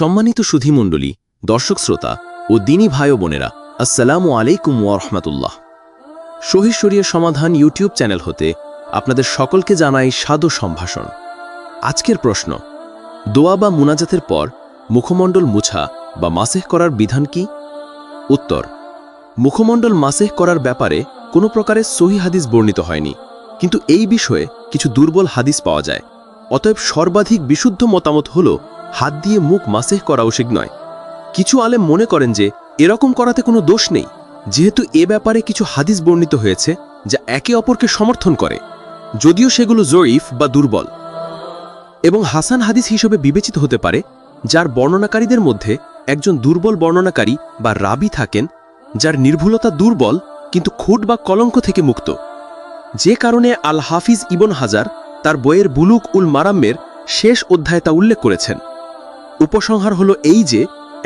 সম্মানিত সুধীমণ্ডলী, দর্শক শ্রোতা ও দিনী ভাই বোনেরা, আসসালামু আলাইকুম ওয়ারহমাতুল্লাহ শহীদ শরীয় সমাধান ইউটিউব চ্যানেল হতে আপনাদের সকলকে জানাই সাদো সম্ভাষণ। আজকের প্রশ্ন, দোয়া বা মুনাজাতের পর মুখমণ্ডল মুছা বা মাসেহ করার বিধান কি? উত্তর, মুখমণ্ডল মাসেহ করার ব্যাপারে কোনো প্রকারের সহি হাদিস বর্ণিত হয়নি, কিন্তু এই বিষয়ে কিছু দুর্বল হাদিস পাওয়া যায়। অতএব সর্বাধিক বিশুদ্ধ মতামত হল হাত দিয়ে মুখ মাসেহ করা উচিত নয়। কিছু আলেম মনে করেন যে, এরকম করাতে কোনো দোষ নেই। যেহেতু এ ব্যাপারে কিছু হাদিস বর্ণিত হয়েছে, যা একে অপরকে সমর্থন করে। যদিও সেগুলো জয়ীফ বা দুর্বল। এবং হাসান হাদিস হিসেবে বিবেচিত হতে পারে, যার বর্ণনাকারীদের মধ্যে একজন দুর্বল বর্ণনাকারী বা রাবি থাকেন, যার নির্ভুলতা দুর্বল, কিন্তু খুঁট বা কলঙ্ক থেকে মুক্ত। যে কারণে আল হাফিজ ইবন হাজার তার বইয়ের বুলুক উল মারাম্মের শেষ অধ্যায় তা উল্লেখ করেছেন। উপসংহার হল এই যে,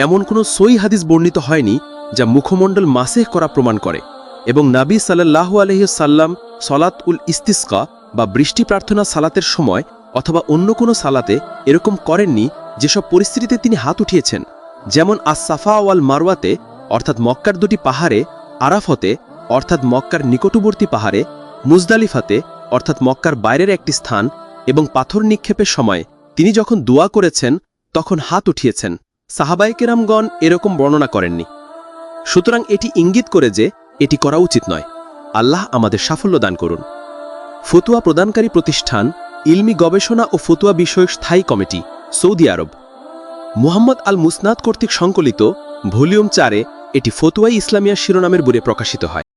এমন কোনো সই হাদিস বর্ণিত হয়নি যা মুখমণ্ডল মাসেহ করা প্রমাণ করে এবং নাবী সাল্লাহু আলহিসাল্লাম সলাত উল ইস্তিস্কা বা বৃষ্টি প্রার্থনা সালাতের সময় অথবা অন্য কোনো সালাতে এরকম করেননি যেসব পরিস্থিতিতে তিনি হাত উঠিয়েছেন। যেমন আস সাফা ওয়াল মারওয়াতে, অর্থাৎ মক্কার দুটি পাহাড়ে, আরাফতে, অর্থাৎ মক্কার নিকটবর্তী পাহাড়ে, মুজদালিফাতে, অর্থাৎ মক্কার বাইরের একটি স্থান এবং পাথর নিক্ষেপের সময় তিনি যখন দোয়া করেছেন তখন হাত উঠিয়েছেন। সাহাবাইকেরামগণ এরকম বর্ণনা করেননি। সুতরাং এটি ইঙ্গিত করে যে এটি করা উচিত নয়। আল্লাহ আমাদের সাফল্য দান করুন। ফতুয়া প্রদানকারী প্রতিষ্ঠান, ইলমি গবেষণা ও ফতুয়া বিষয়ক স্থায়ী committee, Saudi Arab. Muhammad al Musnad কর্তৃক সংকলিত ভলিউম চারে এটি ফতুয়াই ইসলামিয়া শিরোনামের বুড়ে প্রকাশিত হয়।